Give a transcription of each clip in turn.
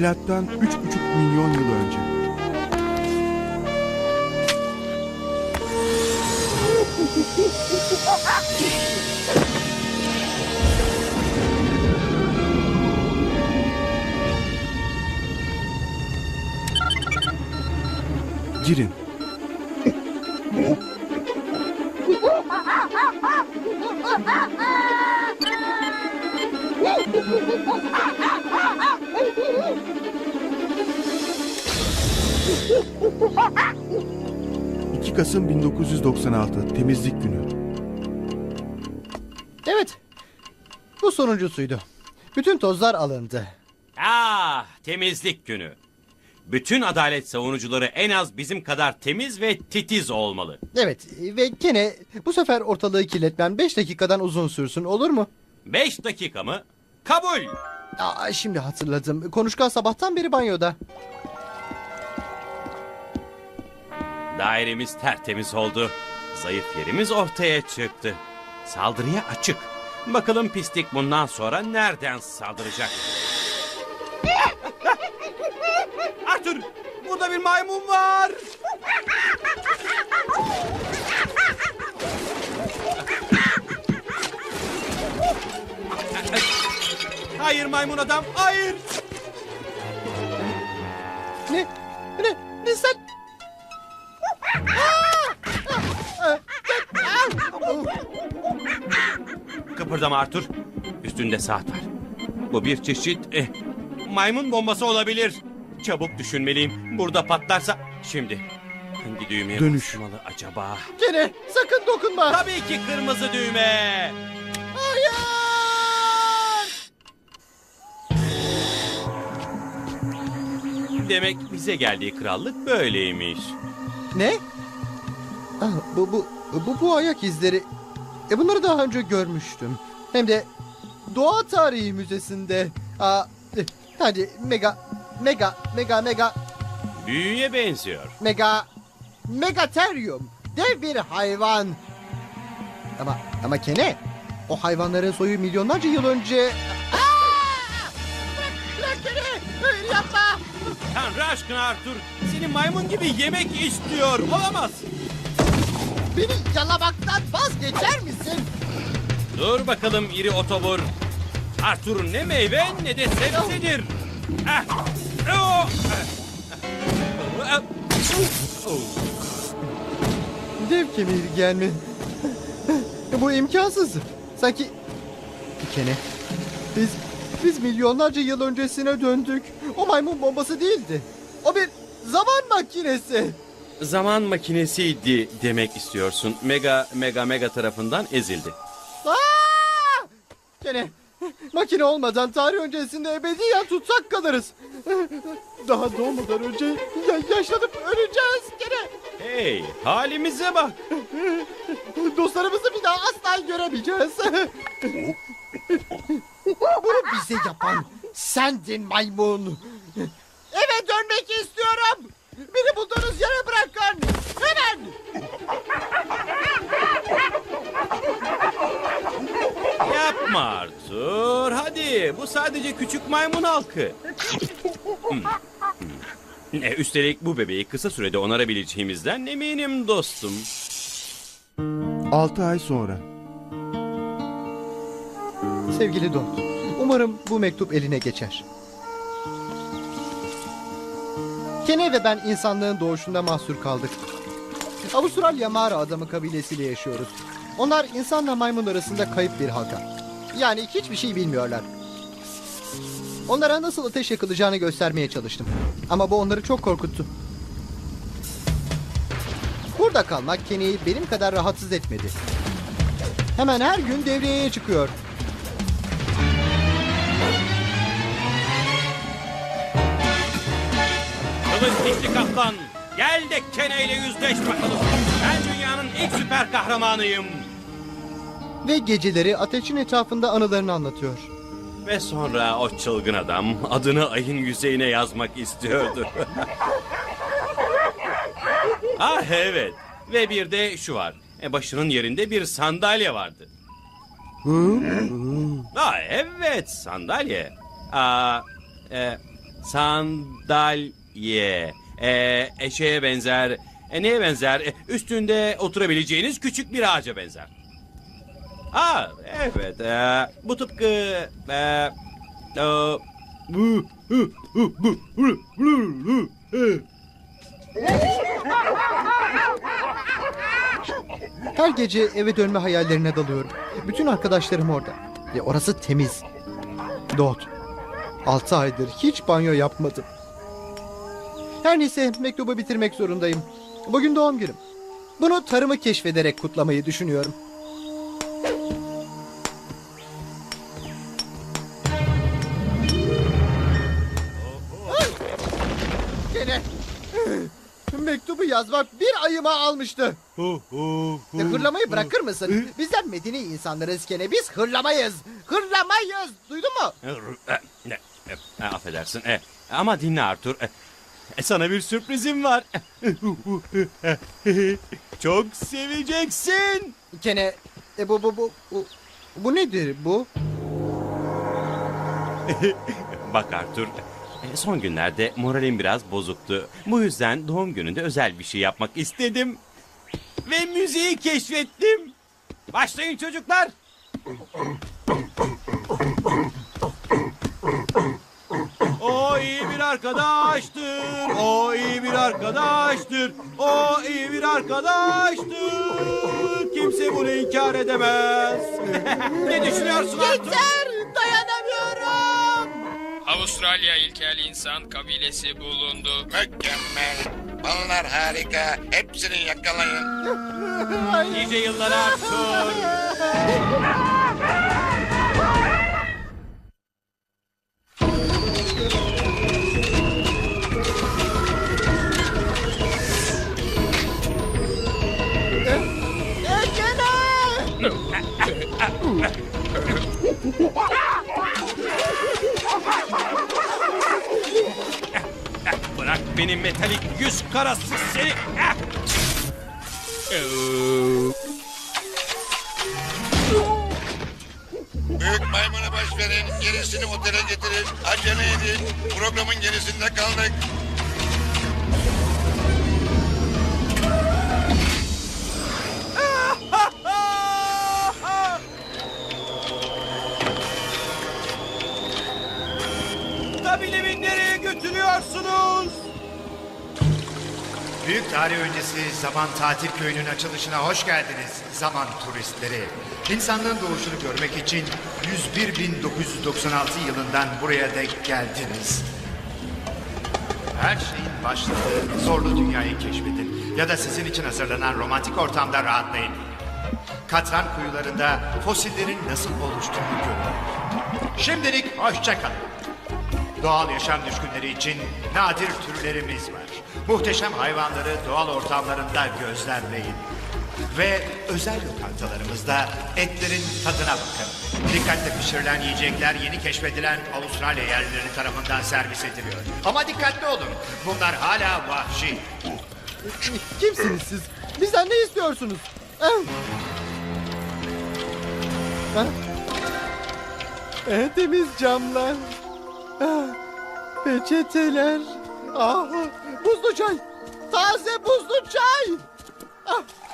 Milattan 3,5 milyon yıl önce. Girin. 1996 temizlik günü. Evet. Bu sonuncusuydu. Bütün tozlar alındı. Ah, temizlik günü. Bütün adalet savunucuları en az bizim kadar temiz ve titiz olmalı. Evet ve gene bu sefer ortalığı kirletmem 5 dakikadan uzun sürsün olur mu? Beş dakika mı? Kabul. Aa, şimdi hatırladım. Konuşkan sabahtan beri banyoda. Dairemiz tertemiz oldu. Zayıf yerimiz ortaya çıktı. Saldırıya açık. Bakalım pislik bundan sonra nereden saldıracak? Arthur! Burada bir maymun var! Hayır maymun adam, hayır! Kıpırdama Arthur. Üstünde saat var. Bu bir çeşit eh, maymun bombası olabilir. Çabuk düşünmeliyim. Burada patlarsa... Şimdi hangi düğmeye Dönüş. basmalı acaba? Gene sakın dokunma. Tabii ki kırmızı düğme. Hayır! Demek bize geldiği krallık böyleymiş. Ne? Ah, bu, bu, bu, bu ayak izleri. E bunları daha önce görmüştüm. Hem de Doğa Tarihi Müzesi'nde. Aa, hadi mega, mega, mega, mega, Büyüye benziyor. mega, megateryum. Dev bir hayvan. Ama, ama Kene, o hayvanların soyu milyonlarca yıl önce... Aa! Bırak, bırak Kene, hayır yapma. Tanrı aşkına Arthur. Seni maymun gibi yemek istiyor. Olamaz. Beni yalamaktan vazgeçer misin? Dur bakalım iri otobur. Arthur ne meyve ne de sebzedir. Ah! Oh! Ah! Oh! Dev kemirgen mi? Bu imkansız. Sanki... Kene, biz, biz milyonlarca yıl öncesine döndük. O maymun bombası değildi. O bir zaman makinesi. Zaman makinesiydi demek istiyorsun. Mega mega mega tarafından ezildi. Aa! Kene, makine olmadan tarih öncesinde ebediyen tutsak kalırız. Daha doğmadan önce ya- yaşlanıp öleceğiz Kene. Hey halimize bak. Dostlarımızı bir daha asla göremeyeceğiz. Bunu bize yapan sendin maymun. Eve dönmek istiyorum. Beni bulduğunuz yere bırakın. Hemen. Yapma Arthur. Hadi bu sadece küçük maymun halkı. Hmm, hmm. E, üstelik bu bebeği kısa sürede onarabileceğimizden eminim dostum. 6 ay sonra. Sevgili Don, umarım bu mektup eline geçer. Kene ve ben insanlığın doğuşunda mahsur kaldık. Avustralya mağara adamı kabilesiyle yaşıyoruz. Onlar insanla maymun arasında kayıp bir halka. Yani hiçbir şey bilmiyorlar. Onlara nasıl ateş yakılacağını göstermeye çalıştım. Ama bu onları çok korkuttu. Burada kalmak Kenny'yi benim kadar rahatsız etmedi. Hemen her gün devreye çıkıyor. Kılıç kaplan. Gel de Kene ile yüzleş bakalım. Ben dünyanın ilk süper kahramanıyım. Ve geceleri ateşin etrafında anılarını anlatıyor. Ve sonra o çılgın adam adını ayın yüzeyine yazmak istiyordu. ah evet. Ve bir de şu var. E, başının yerinde bir sandalye vardı. Hı? Aa, evet sandalye. Aa, e, Sandalye. Ee, eşeğe benzer. E, neye benzer? E, üstünde oturabileceğiniz küçük bir ağaca benzer. Aa, evet. e, bu tıpkı... E, e, bu- Her gece eve dönme hayallerine dalıyorum. Bütün arkadaşlarım orada. Ve orası temiz. Dot. 6 aydır hiç banyo yapmadım. Her neyse mektubu bitirmek zorundayım. Bugün doğum günüm. Bunu tarımı keşfederek kutlamayı düşünüyorum. Gene mektubu yazmak bir ayıma almıştı. E, Hırlamayı bırakır mısın? Bizler medeni insanlarız gene. Biz hırlamayız. Hırlamayız. Duydun mu? Ne? E, affedersin. E, ama dinle Arthur. E, e, sana bir sürprizim var. Çok seveceksin. Gene e, bu, bu bu bu bu nedir bu? Bak Arthur. E, Son günlerde moralim biraz bozuktu. Bu yüzden doğum gününde özel bir şey yapmak istedim. Ve müziği keşfettim. Başlayın çocuklar. O iyi bir arkadaştır. O iyi bir arkadaştır. O iyi bir arkadaştır. Kimse bunu inkar edemez. ne düşünüyorsun Arthur? dayanamıyorum. Avustralya ilkel insan kabilesi bulundu. Mükemmel. Ballar harika. Hepsini yakalayın. Nice yıllar Arthur. Yüz karası seni. Ah! Büyük maymuna baş verin. Gerisini otele getirin. Acele edin. Programın gerisinde kaldık. Kabilemi nereye götürüyorsunuz? Büyük tarih öncesi Zaman Tatil Köyü'nün açılışına hoş geldiniz Zaman turistleri. İnsanlığın doğuşunu görmek için 101.996 yılından buraya dek geldiniz. Her şeyin başladığı zorlu dünyayı keşfedin ya da sizin için hazırlanan romantik ortamda rahatlayın. Katran kuyularında fosillerin nasıl oluştuğunu görün. Şimdilik hoşça kalın. Doğal yaşam düşkünleri için nadir türlerimiz var. Muhteşem hayvanları doğal ortamlarında gözlemleyin. Ve özel lokantalarımızda etlerin tadına bakın. Dikkatle pişirilen yiyecekler yeni keşfedilen Avustralya yerlileri tarafından servis ediliyor. Ama dikkatli olun. Bunlar hala vahşi. Kimsiniz siz? Bizden ne istiyorsunuz? Ah. Ha? Eh, temiz camlar. Ah, peçeteler. Ah, buzlu çay. Taze buzlu çay.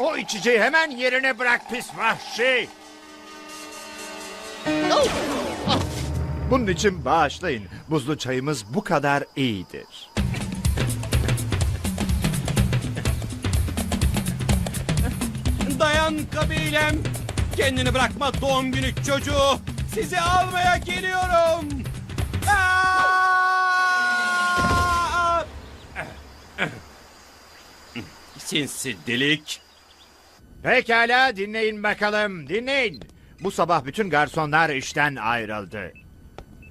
O içeceği hemen yerine bırak pis vahşi. Oh, Bunun için bağışlayın. Buzlu çayımız bu kadar iyidir. Dayan kabilem. Kendini bırakma doğum günü çocuğu. Sizi almaya geliyorum. Sinsi delik. Pekala dinleyin bakalım dinleyin. Bu sabah bütün garsonlar işten ayrıldı.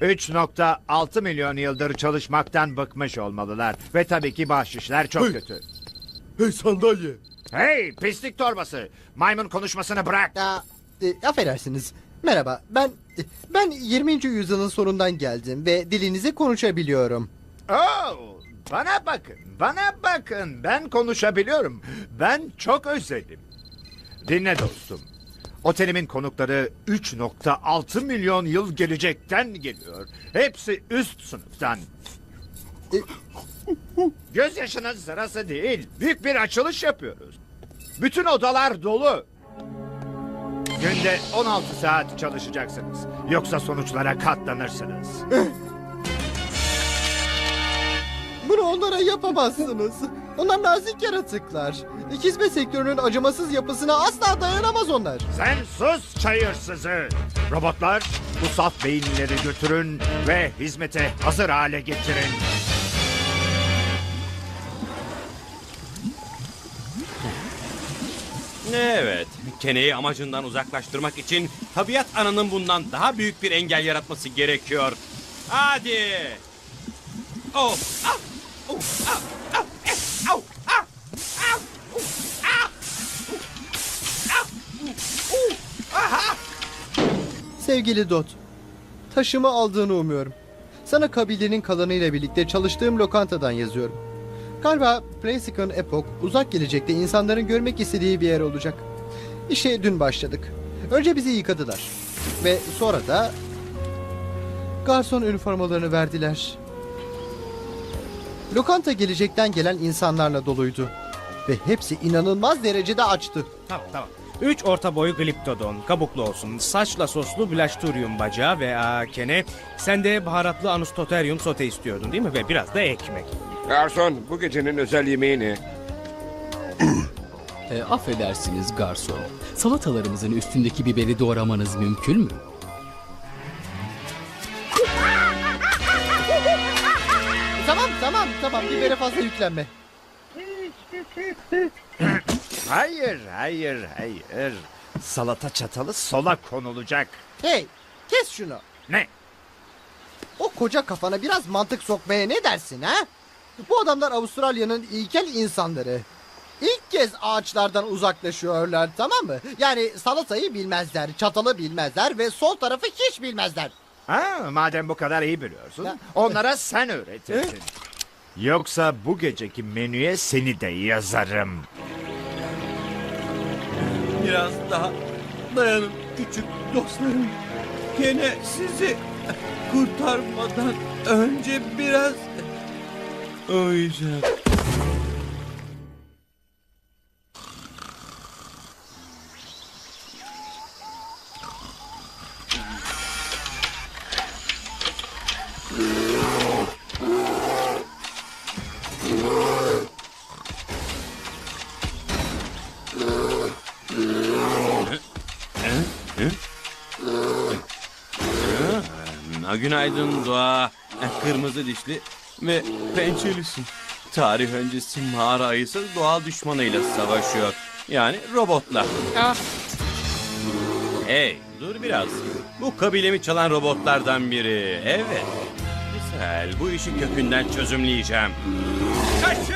3.6 milyon yıldır çalışmaktan bıkmış olmalılar. Ve tabii ki bahşişler çok kötü. Hey sandalye. Hey pislik torbası. Maymun konuşmasını bırak. Ya, e, affedersiniz. Merhaba. Ben ben 20. yüzyılın sonundan geldim ve dilinizi konuşabiliyorum. Oo, bana bakın bana bakın. Ben konuşabiliyorum. Ben çok özledim. Dinle dostum. Otelimin konukları 3.6 milyon yıl gelecekten geliyor. Hepsi üst sınıftan. Gözyaşının sırası değil. Büyük bir açılış yapıyoruz. Bütün odalar dolu. Günde 16 saat çalışacaksınız. Yoksa sonuçlara katlanırsınız. Onlara yapamazsınız. Onlar nazik yaratıklar. Hizmet sektörünün acımasız yapısına asla dayanamaz onlar. Sen sus çayırsızı. Robotlar bu saf beyinleri götürün ve hizmete hazır hale getirin. Evet, Kene'yi amacından uzaklaştırmak için tabiat ananın bundan daha büyük bir engel yaratması gerekiyor. Hadi! Oh! Ah! Sevgili Dot, taşımı aldığını umuyorum. Sana kabilenin kalanıyla birlikte çalıştığım lokantadan yazıyorum. Galiba Playsicon Epoch uzak gelecekte insanların görmek istediği bir yer olacak. İşe dün başladık. Önce bizi yıkadılar. Ve sonra da garson üniformalarını verdiler. Lokanta gelecekten gelen insanlarla doluydu. Ve hepsi inanılmaz derecede açtı. Tamam tamam. 3 orta boy gliptodon, kabuklu olsun, saçla soslu blaşturium bacağı ve aa, kene. Sen de baharatlı anustoterium sote istiyordun değil mi? Ve biraz da ekmek. Garson bu gecenin özel yemeği ne? E, affedersiniz garson. Salatalarımızın üstündeki biberi doğramanız mümkün mü? Bibere fazla yüklenme. Hayır, hayır, hayır. Salata çatalı sola konulacak. Hey kes şunu. Ne? O koca kafana biraz mantık sokmaya ne dersin ha? Bu adamlar Avustralya'nın ilkel insanları. İlk kez ağaçlardan uzaklaşıyorlar tamam mı? Yani salatayı bilmezler, çatalı bilmezler ve sol tarafı hiç bilmezler. Ha, madem bu kadar iyi biliyorsun, onlara sen öğretirsin. Yoksa bu geceki menüye seni de yazarım. Biraz daha dayanın küçük dostlarım. Kene sizi kurtarmadan önce biraz uyuyacak. Günaydın Doğa. Kırmızı dişli ve pençelisin. Tarih öncesi mağara ayısı doğal düşmanıyla savaşıyor. Yani robotla. Hey dur biraz. Bu kabilemi çalan robotlardan biri. Evet. Güzel bu işi kökünden çözümleyeceğim. Kaçın!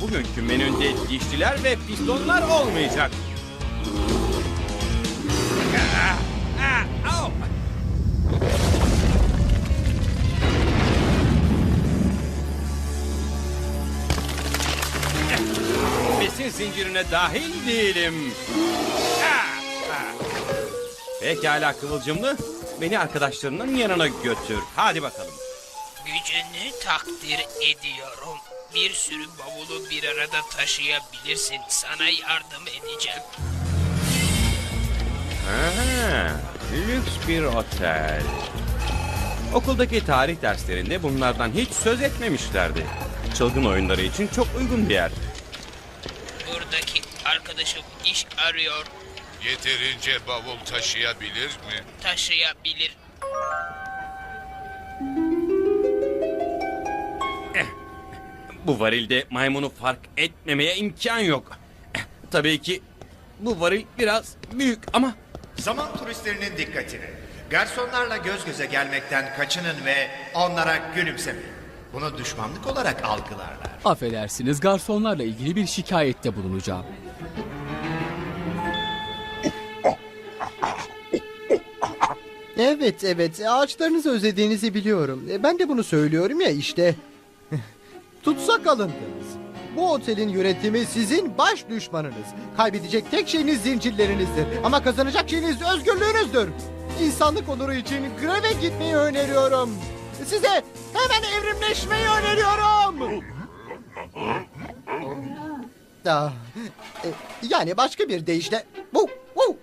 Bugünkü menünde dişliler ve pistonlar olmayacak. Besin zincirine dahil değilim. Pekala Kıvılcımlı. Beni arkadaşlarının yanına götür. Hadi bakalım. Gücünü takdir ediyorum. Bir sürü bavulu bir arada taşıyabilirsin. Sana yardım edeceğim. Ha, lüks bir otel. Okuldaki tarih derslerinde bunlardan hiç söz etmemişlerdi. Çılgın oyunları için çok uygun bir yer. Buradaki arkadaşım iş arıyor. Yeterince bavul taşıyabilir mi? Taşıyabilir. Bu varilde maymunu fark etmemeye imkan yok. Tabii ki bu varil biraz büyük ama Zaman turistlerinin dikkatini. Garsonlarla göz göze gelmekten kaçının ve onlara gülümsemeyin. Bunu düşmanlık olarak algılarlar. Affedersiniz garsonlarla ilgili bir şikayette bulunacağım. Evet evet ağaçlarınızı özlediğinizi biliyorum. E, Ben de bunu söylüyorum ya işte. Tutsak alındınız. Bu otelin yönetimi sizin baş düşmanınız. Kaybedecek tek şeyiniz zincirlerinizdir. Ama kazanacak şeyiniz özgürlüğünüzdür. İnsanlık onuru için greve gitmeyi öneriyorum. Size hemen evrimleşmeyi öneriyorum. Ah, yani başka bir deyişle bu bu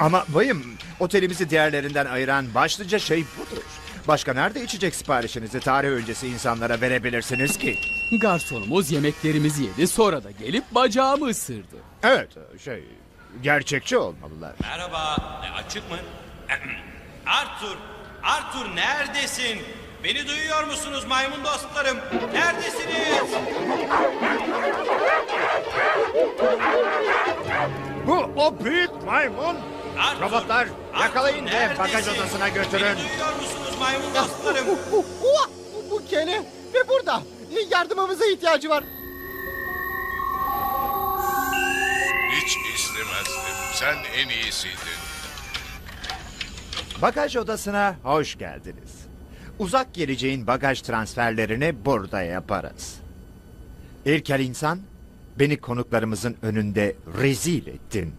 Ama bayım, otelimizi diğerlerinden ayıran başlıca şey budur. Başka nerede içecek siparişinizi tarih öncesi insanlara verebilirsiniz ki? Garsonumuz yemeklerimizi yedi sonra da gelip bacağımı ısırdı. Evet, şey, gerçekçi olmalılar. Merhaba. E, açık mı? Arthur. Arthur neredesin? Beni duyuyor musunuz maymun dostlarım? Neredesiniz? Bu o büyük maymun. Arthur, Robotlar, yakalayın ve bagaj odasına götürün. Beni duyuyor musunuz maymun dostlarım? bu, kene ve burada yardımımıza ihtiyacı var. Hiç istemezdim. Sen en iyisiydin. Bagaj odasına hoş geldiniz. Uzak geleceğin bagaj transferlerini burada yaparız. İlkel insan, beni konuklarımızın önünde rezil ettin.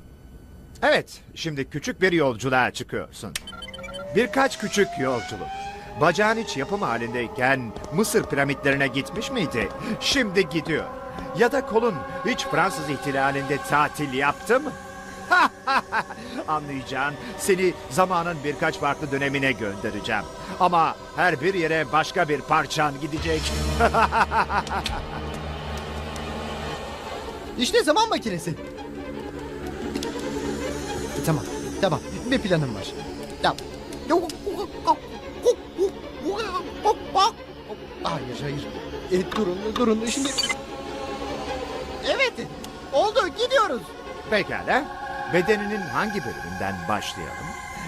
Evet, şimdi küçük bir yolculuğa çıkıyorsun. Birkaç küçük yolculuk. Bacağın hiç yapım halindeyken Mısır piramitlerine gitmiş miydi? Şimdi gidiyor. Ya da kolun hiç Fransız ihtilalinde tatil yaptı mı? Anlayacağın seni zamanın birkaç farklı dönemine göndereceğim. Ama her bir yere başka bir parçan gidecek. İşte zaman makinesi. Tamam, tamam. Bir planım var. Tamam. Hayır, hayır. E, durun, durun. Şimdi... Evet, oldu. Gidiyoruz. Pekala. Bedeninin hangi bölümünden başlayalım?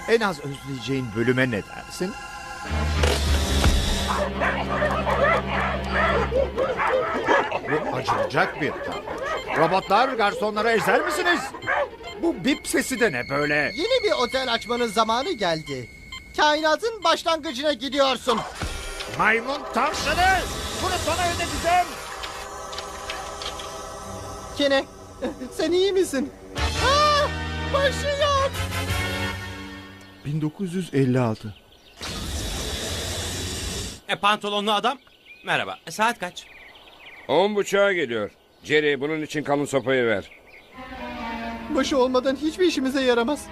En az özleyeceğin bölüme ne dersin? Bu acınacak bir tablo. Robotlar garsonlara ezer misiniz? Bu bip sesi de ne böyle? Yeni bir otel açmanın zamanı geldi. Kainatın başlangıcına gidiyorsun. Maymun tavşanı! Bunu sana ödeteceğim. Kene, sen iyi misin? Aa, başlıyor. 1956. E, pantolonlu adam. Merhaba. E, saat kaç? On buçuğa geliyor. Jerry bunun için kalın sopayı ver. Başı olmadan hiçbir işimize yaramaz.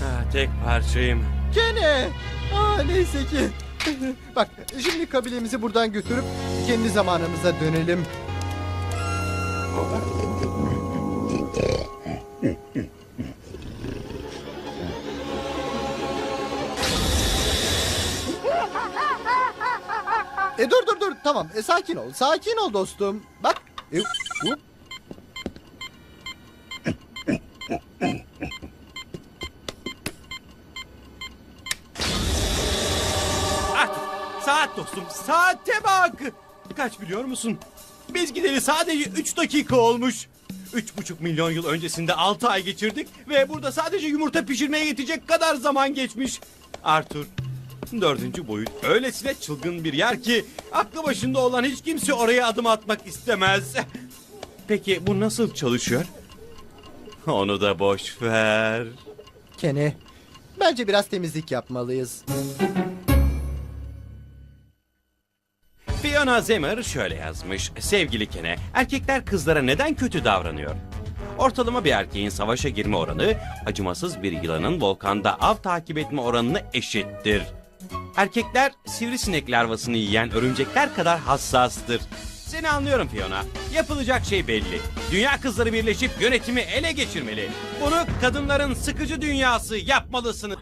Ha, tek parçayım. Gene. Aa, neyse ki. Bak şimdi kabilemizi buradan götürüp kendi zamanımıza dönelim. E dur dur dur tamam e, sakin ol sakin ol dostum bak e, hop. Saat dostum, saate bak. Kaç biliyor musun? Biz gideli sadece 3 dakika olmuş. Üç buçuk milyon yıl öncesinde 6 ay geçirdik ve burada sadece yumurta pişirmeye yetecek kadar zaman geçmiş. Arthur, dördüncü boyut öylesine çılgın bir yer ki aklı başında olan hiç kimse oraya adım atmak istemez. Peki bu nasıl çalışıyor? Onu da boş ver. Kene bence biraz temizlik yapmalıyız. Fiona Zemer şöyle yazmış. Sevgili Kene, erkekler kızlara neden kötü davranıyor? Ortalama bir erkeğin savaşa girme oranı, acımasız bir yılanın volkanda av takip etme oranına eşittir. Erkekler sivrisinek larvasını yiyen örümcekler kadar hassastır. Seni anlıyorum Fiona. Yapılacak şey belli. Dünya kızları birleşip yönetimi ele geçirmeli. Bunu kadınların sıkıcı dünyası yapmalısınız.